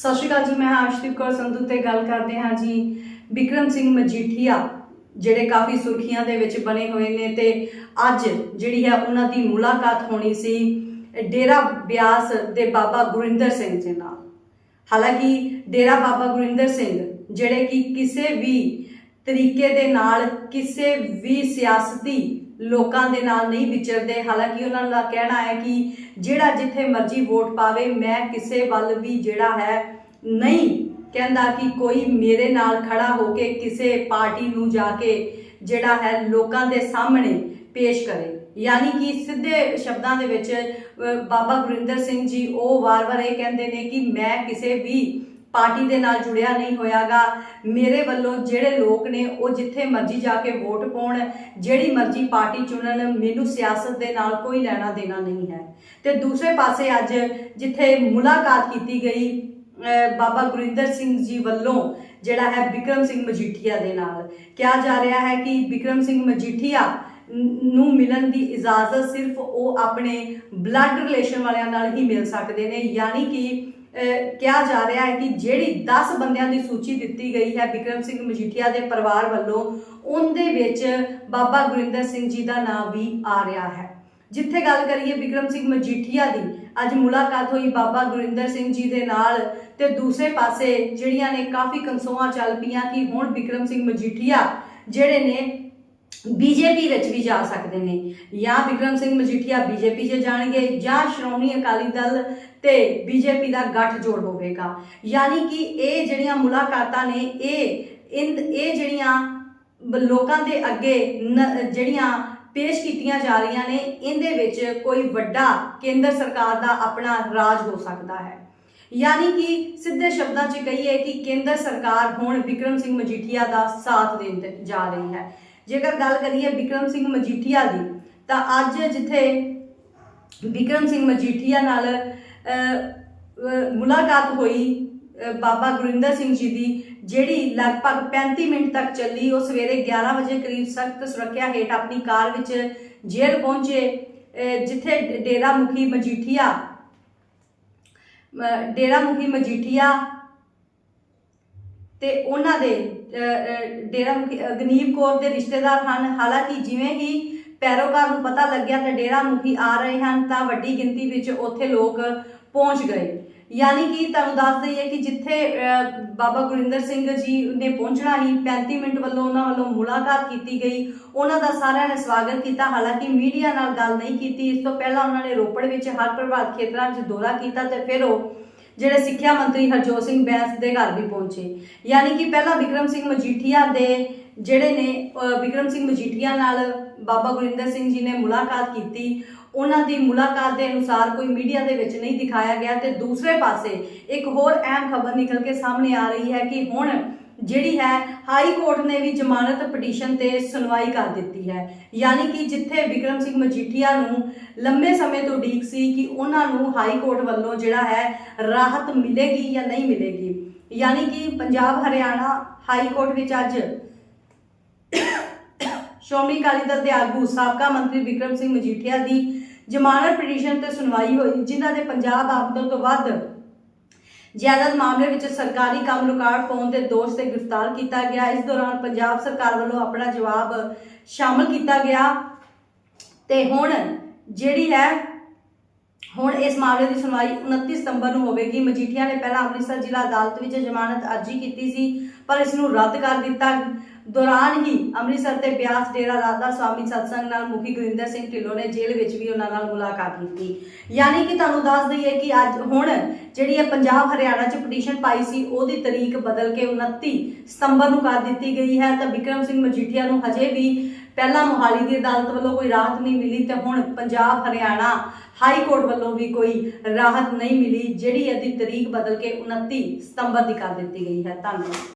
ਸਤਿ ਸ਼੍ਰੀ ਅਕਾਲ ਜੀ, ਮੈਂ ਆਸ਼ਦੀਪ ਕੌਰ ਸੰਧੂ ਤੇ ਗੱਲ ਕਰਦੇ ਹਾਂ ਜੀ ਵਿਕਰਮ ਸਿੰਘ ਮਜੀਠੀਆ, ਜਿਹੜੇ ਕਾਫੀ ਸੁਰਖੀਆਂ ਦੇ ਵਿੱਚ ਬਣੇ ਹੋਏ ਨੇ ਤੇ ਅੱਜ ਜਿਹੜੀ ਹੈ ਉਹਨਾਂ ਦੀ ਮੁਲਾਕਾਤ ਹੋਣੀ ਸੀ ਡੇਰਾ ਬਿਆਸ ਦੇ ਬਾਬਾ ਗੁਰਿੰਦਰ ਸਿੰਘ ਦੇ ਨਾਲ। ਹਾਲਾਂਕਿ ਡੇਰਾ ਬਾਬਾ ਗੁਰਿੰਦਰ ਸਿੰਘ, ਜਿਹੜੇ ਕਿ ਕਿਸੇ ਵੀ ਤਰੀਕੇ ਦੇ ਨਾਲ, ਕਿਸੇ ਵੀ ਸਿਆਸਤੀ ਲੋਕਾਂ ਦੇ ਨਾਲ ਨਹੀਂ ਵਿਚਰਦੇ। ਹਾਲਾਂਕਿ ਉਹਨਾਂ ਦਾ ਕਹਿਣਾ ਹੈ ਕਿ ਜਿਹੜਾ ਜਿੱਥੇ ਮਰਜ਼ੀ ਵੋਟ ਪਾਵੇ, ਮੈਂ ਕਿਸੇ ਵੱਲ ਵੀ ਜਿਹੜਾ ਹੈ ਨਹੀਂ ਕਹਿੰਦਾ ਕਿ ਕੋਈ ਮੇਰੇ ਨਾਲ ਖੜਾ ਹੋ ਕੇ ਕਿਸੇ ਪਾਰਟੀ ਨੂੰ ਜਾ ਕੇ ਜਿਹੜਾ ਹੈ ਲੋਕਾਂ ਦੇ ਸਾਹਮਣੇ ਪੇਸ਼ ਕਰੇ। ਯਾਨੀ ਕਿ ਸਿੱਧੇ ਸ਼ਬਦਾਂ ਦੇ ਵਿੱਚ ਬਾਬਾ ਗੁਰਿੰਦਰ ਸਿੰਘ ਜੀ ਉਹ ਵਾਰ-ਵਾਰ ਇਹ ਕਹਿੰਦੇ ਨੇ ਕਿ ਮੈਂ ਕਿਸੇ ਵੀ ਪਾਰਟੀ ਦੇ ਨਾਲ ਜੁੜਿਆ ਨਹੀਂ ਹੋਇਆਗਾ। ਮੇਰੇ ਵੱਲੋਂ ਜਿਹੜੇ ਲੋਕ ਨੇ, ਉਹ ਜਿੱਥੇ ਮਰਜ਼ੀ ਜਾ ਕੇ ਵੋਟ ਪਾਉਣ, ਜਿਹੜੀ ਮਰਜ਼ੀ ਪਾਰਟੀ ਚੁਣਨ, ਮੈਨੂੰ ਸਿਆਸਤ ਦੇ ਨਾਲ ਕੋਈ ਲੈਣਾ ਦੇਣਾ ਨਹੀਂ ਹੈ। ਤੇ ਦੂਸਰੇ ਪਾਸੇ ਅੱਜ ਜਿੱਥੇ ਮੁਲਾਕਾਤ ਕੀਤੀ ਗਈ ਬਾਬਾ ਗੁਰਿੰਦਰ ਸਿੰਘ ਜੀ ਵੱਲੋਂ, ਜਿਹੜਾ ਹੈ ਵਿਕਰਮ ਸਿੰਘ ਮਜੀਠੀਆ ਦੇ ਨਾਲ, ਕਿਹਾ ਜਾ ਰਿਹਾ ਹੈ ਕਿ ਵਿਕਰਮ ਸਿੰਘ ਮਜੀਠੀਆ ਨੂੰ ਮਿਲਣ ਦੀ ਇਜਾਜ਼ਤ ਸਿਰਫ ਉਹ ਆਪਣੇ ਬਲੱਡ ਰਿਲੇਸ਼ਨ ਵਾਲਿਆਂ ਨਾਲ ਹੀ ਮਿਲ ਸਕਦੇ ਨੇ, ਯਾਨੀ ਕਿ ਕਿਹਾ ਜਾ ਰਿਹਾ ਹੈ ਕਿ ਜਿਹੜੀ 10 ਬੰਦਿਆਂ ਦੀ ਸੂਚੀ ਦਿੱਤੀ ਗਈ ਹੈ ਵਿਕਰਮ ਸਿੰਘ ਮਜੀਠੀਆ ਦੇ ਪਰਿਵਾਰ ਵੱਲੋਂ, ਉਹਦੇ ਵਿੱਚ ਬਾਬਾ ਗੁਰਿੰਦਰ ਸਿੰਘ ਜੀ ਦਾ ਨਾਮ ਵੀ ਆ ਰਿਹਾ ਹੈ। ਜਿੱਥੇ ਗੱਲ ਕਰੀਏ ਵਿਕਰਮ ਸਿੰਘ ਮਜੀਠੀਆ ਦੀ, ਅੱਜ ਮੁਲਾਕਾਤ ਹੋਈ ਬਾਬਾ ਗੁਰਿੰਦਰ ਸਿੰਘ ਜੀ ਦੇ ਨਾਲ ਤੇ ਦੂਸਰੇ ਪਾਸੇ ਜਿਹੜੀਆਂ ਨੇ ਕਾਫੀ ਕਨਸੋਆਂ ਚੱਲ ਪਈਆਂ ਕਿ ਹੁਣ ਵਿਕਰਮ ਸਿੰਘ ਮਜੀਠੀਆ ਜਿਹੜੇ ਨੇ ਬੀਜੇਪੀ ਵਿੱਚ ਵੀ ਜਾ ਸਕਦੇ ਨੇ। ਜਾਂ ਵਿਕਰਮ ਸਿੰਘ ਮਜੀਠੀਆ ਬੀਜੇਪੀ 'ਚ ਜਾਣਗੇ ਜਾਂ ਸ਼੍ਰੋਮਣੀ ਅਕਾਲੀ ਦਲ ਤੇ ਬੀਜੇਪੀ ਦਾ ਗੱਠ ਜੋੜ ਹੋਵੇਗਾ। ਯਾਨੀ ਕਿ ਇਹ ਜਿਹੜੀਆਂ ਮੁਲਾਕਾਤਾਂ ਨੇ, ਇਹ ਇਹ ਜਿਹੜੀਆਂ ਲੋਕਾਂ ਦੇ ਅੱਗੇ ਨ- ਜਿਹੜੀਆਂ ਪੇਸ਼ ਕੀਤੀਆਂ ਜਾ ਰਹੀਆਂ ਨੇ, ਇਹਦੇ ਵਿੱਚ ਕੋਈ ਵੱਡਾ ਕੇਂਦਰ ਸਰਕਾਰ ਦਾ ਆਪਣਾ ਰਾਜ ਹੋ ਸਕਦਾ ਹੈ। ਯਾਨੀ ਕਿ ਸਿੱਧੇ ਸ਼ਬਦਾਂ 'ਚ ਕਹੀਏ ਕਿ ਕੇਂਦਰ ਸਰਕਾਰ ਹੁਣ ਵਿਕਰਮ ਸਿੰਘ ਮਜੀਠੀਆ ਦਾ ਸਾਥ ਦੇਣ ਜਾ ਰਹੀ ਹੈ। ਜੇਕਰ ਗੱਲ ਕਰੀਏ ਵਿਕਰਮ ਸਿੰਘ ਮਜੀਠੀਆ ਦੀ, ਤਾਂ ਅੱਜ ਜਿੱਥੇ ਵਿਕਰਮ ਸਿੰਘ ਮਜੀਠੀਆ ਨਾਲ ਮੁਲਾਕਾਤ ਹੋਈ ਬਾਬਾ ਗੁਰਿੰਦਰ ਸਿੰਘ ਜੀ ਦੀ, ਜਿਹੜੀ ਲਗਭਗ 35 ਮਿੰਟ ਤੱਕ ਚੱਲੀ, ਉਹ ਸਵੇਰੇ 11 ਵਜੇ ਕਰੀਬ ਸਖਤ ਸੁਰੱਖਿਆ ਹੇਠ ਆਪਣੀ ਕਾਰ ਵਿੱਚ ਜੇਲ੍ਹ ਪਹੁੰਚੇ ਜਿੱਥੇ ਡੇਰਾ ਮੁਖੀ ਮਜੀਠੀਆ ਡੇਰਾ ਮੁਖੀ ਮਜੀਠੀਆ ਤੇ ਉਹਨਾਂ ਦੇ ਡੇਰਾ ਮੁਖੀ ਗਨੀਬ ਕੌਰ ਦੇ ਰਿਸ਼ਤੇਦਾਰ ਹਨ। ਹਾਲਾਂਕਿ ਜਿਵੇਂ ਹੀ ਪੈਰੋਕਾਰ ਨੂੰ ਪਤਾ ਲੱਗਿਆ ਤੇ ਡੇਰਾ ਮੁਖੀ ਆ ਰਹੇ ਹਨ, ਤਾਂ ਵੱਡੀ ਗਿਣਤੀ ਵਿੱਚ ਉੱਥੇ ਲੋਕ ਪਹੁੰਚ ਗਏ। ਯਾਨੀ ਕਿ ਤੁਹਾਨੂੰ ਦੱਸ ਦਈਏ ਕਿ ਜਿੱਥੇ ਬਾਬਾ ਗੁਰਿੰਦਰ ਸਿੰਘ ਜੀ ਨੇ ਪਹੁੰਚਣਾ ਹੀ 35 ਮਿੰਟ ਵੱਲੋਂ ਉਹਨਾਂ ਵੱਲੋਂ ਮੁਲਾਕਾਤ ਕੀਤੀ ਗਈ। ਉਹਨਾਂ ਦਾ ਸਾਰਿਆਂ ਨੇ ਸਵਾਗਤ ਕੀਤਾ। ਹਾਲਾਂਕਿ ਮੀਡੀਆ ਨਾਲ ਗੱਲ ਨਹੀਂ ਕੀਤੀ। ਇਸ ਤੋਂ ਪਹਿਲਾਂ ਉਹਨਾਂ ਨੇ ਰੋਪੜ ਵਿੱਚ ਹਰ ਪ੍ਰਭਾਵਿਤ ਖੇਤਰਾਂ 'ਚ ਦੌਰਾ ਕੀਤਾ ਤੇ ਫਿਰ ਉਹ ਜਿਹੜੇ ਸਿੱਖਿਆ ਮੰਤਰੀ ਹਰਜੋਤ ਸਿੰਘ ਬੈਂਸ ਦੇ ਘਰ ਵੀ ਪਹੁੰਚੇ। ਯਾਨੀ ਕਿ ਪਹਿਲਾਂ ਵਿਕਰਮ ਸਿੰਘ ਮਜੀਠੀਆ ਦੇ ਜਿਹੜੇ ਨੇ, ਅਹ ਵਿਕਰਮ ਸਿੰਘ ਮਜੀਠੀਆ ਨਾਲ ਬਾਬਾ ਗੁਰਿੰਦਰ ਸਿੰਘ ਜੀ ਨੇ ਮੁਲਾਕਾਤ ਕੀਤੀ। ਉਹਨਾਂ ਦੀ ਮੁਲਾਕਾਤ ਦੇ ਅਨੁਸਾਰ ਕੋਈ ਮੀਡੀਆ ਦੇ ਵਿੱਚ ਨਹੀਂ ਦਿਖਾਇਆ ਗਿਆ ਤੇ ਦੂਸਰੇ ਪਾਸੇ ਇੱਕ ਹੋਰ ਅਹਿਮ ਖਬਰ ਨਿਕਲ ਕੇ ਸਾਹਮਣੇ ਆ ਰਹੀ ਹੈ ਕਿ ਹੁਣ ਜਿਹੜੀ ਹੈ ਹਾਈ ਕੋਰਟ ਨੇ ਵੀ ਜ਼ਮਾਨਤ ਪਟੀਸ਼ਨ ਤੇ ਸੁਣਵਾਈ ਕਰ ਦਿੱਤੀ ਹੈ। ਯਾਨੀ ਕਿ ਜਿੱਥੇ ਵਿਕਰਮ ਸਿੰਘ ਮਜੀਠੀਆ ਨੂੰ ਲੰਬੇ ਸਮੇਂ ਤੋਂ ਉਡੀਕ ਸੀ ਕਿ ਉਹਨਾਂ ਨੂੰ ਹਾਈ ਕੋਰਟ ਵੱਲੋਂ ਜਿਹੜਾ ਹੈ ਰਾਹਤ ਮਿਲੇਗੀ ਜਾਂ ਨਹੀਂ ਮਿਲੇਗੀ। ਯਾਨੀ ਕਿ ਪੰਜਾਬ ਹਰਿਆਣਾ ਹਾਈ ਕੋਰਟ ਵਿੱਚ ਅੱਜ ਸ਼੍ਰੋਮਣੀ ਅਕਾਲੀ ਦਲ ਦੇ ਆਗੂ, ਸਾਬਕਾ ਮੰਤਰੀ ਵਿਕਰਮ ਸਿੰਘ ਮਜੀਠੀਆ ਦੀ ਜ਼ਮਾਨਤ ਪਟੀਸ਼ਨ ਤੇ ਸੁਣਵਾਈ ਹੋਈ, ਜਿਨ੍ਹਾਂ ਦੇ ਪੰਜਾਬ ਆਮਦਨ ਤੋਂ ਵੱਧ ਜਾਇਦਾਦ ਮਾਮਲੇ ਵਿੱਚ ਸਰਕਾਰੀ ਕੰਮ ਰੁਕਾਵਟ ਪਾਉਣ ਦੇ ਦੋਸ਼ ਤੇ ਗ੍ਰਿਫਤਾਰ ਕੀਤਾ ਗਿਆ। ਇਸ ਦੌਰਾਨ ਪੰਜਾਬ ਸਰਕਾਰ ਵੱਲੋਂ ਆਪਣਾ ਜਵਾਬ ਸ਼ਾਮਲ ਕੀਤਾ ਗਿਆ। ਤੇ ਹੁਣ ਜਿਹੜੀ ਹੈ ਹੁਣ ਇਸ ਮਾਮਲੇ ਦੀ ਸੁਣਵਾਈ 29 ਸਤੰਬਰ ਨੂੰ ਹੋਵੇਗੀ। ਮਜੀਠੀਆ ਨੇ ਪਹਿਲਾਂ ਅੰਮ੍ਰਿਤਸਰ ਜ਼ਿਲ੍ਹਾ ਅਦਾਲਤ ਵਿੱਚ ਜ਼ਮਾਨਤ ਅਰਜੀ ਕੀਤੀ ਸੀ, ਪਰ ਇਸ ਨੂੰ ਰੱਦ ਕਰ ਦਿੱਤਾ। ਦੌਰਾਨ ਹੀ ਅੰਮ੍ਰਿਤਸਰ ਤੇ ਬਿਆਸ ਡੇਰਾ ਰਾਧਾ ਸਵਾਮੀ ਸਤਸੰਗ ਨਾਲ ਮੁਖੀ ਗੁਰਿੰਦਰ ਸਿੰਘ ਢਿੱਲੋਂ ਨੇ ਜੇਲ੍ਹ ਵਿੱਚ ਵੀ ਉਹਨਾਂ ਨਾਲ ਮੁਲਾਕਾਤ ਕੀਤੀ। ਯਾਨੀ ਕਿ ਤੁਹਾਨੂੰ ਦੱਸ ਦਈਏ ਕਿ ਅੱਜ ਹੁਣ ਜਿਹੜੀ ਇਹ ਪੰਜਾਬ ਹਰਿਆਣਾ 'ਚ ਪਟੀਸ਼ਨ ਪਾਈ ਸੀ, ਉਹਦੀ ਤਰੀਕ ਬਦਲ ਕੇ 29 ਸਤੰਬਰ ਨੂੰ ਕਰ ਦਿੱਤੀ ਗਈ ਹੈ। ਤਾਂ ਵਿਕਰਮ ਸਿੰਘ ਮਜੀਠੀਆ ਨੂੰ ਹਜੇ ਵੀ ਪਹਿਲਾਂ ਮੋਹਾਲੀ ਦੀ ਅਦਾਲਤ ਵੱਲੋਂ ਕੋਈ ਰਾਹਤ ਨਹੀਂ ਮਿਲੀ ਤੇ ਹੁਣ ਪੰਜਾਬ, ਹਰਿਆਣਾ ਹਾਈ ਕੋਰਟ ਵੱਲੋਂ ਵੀ ਕੋਈ ਰਾਹਤ ਨਹੀਂ ਮਿਲੀ, ਜਿਹੜੀ ਇਹਦੀ ਤਰੀਕ ਬਦਲ ਕੇ 29 ਸਤੰਬਰ ਦੀ ਕਰ ਦਿੱਤੀ ਗਈ ਹੈ। ਧੰਨਵਾਦ।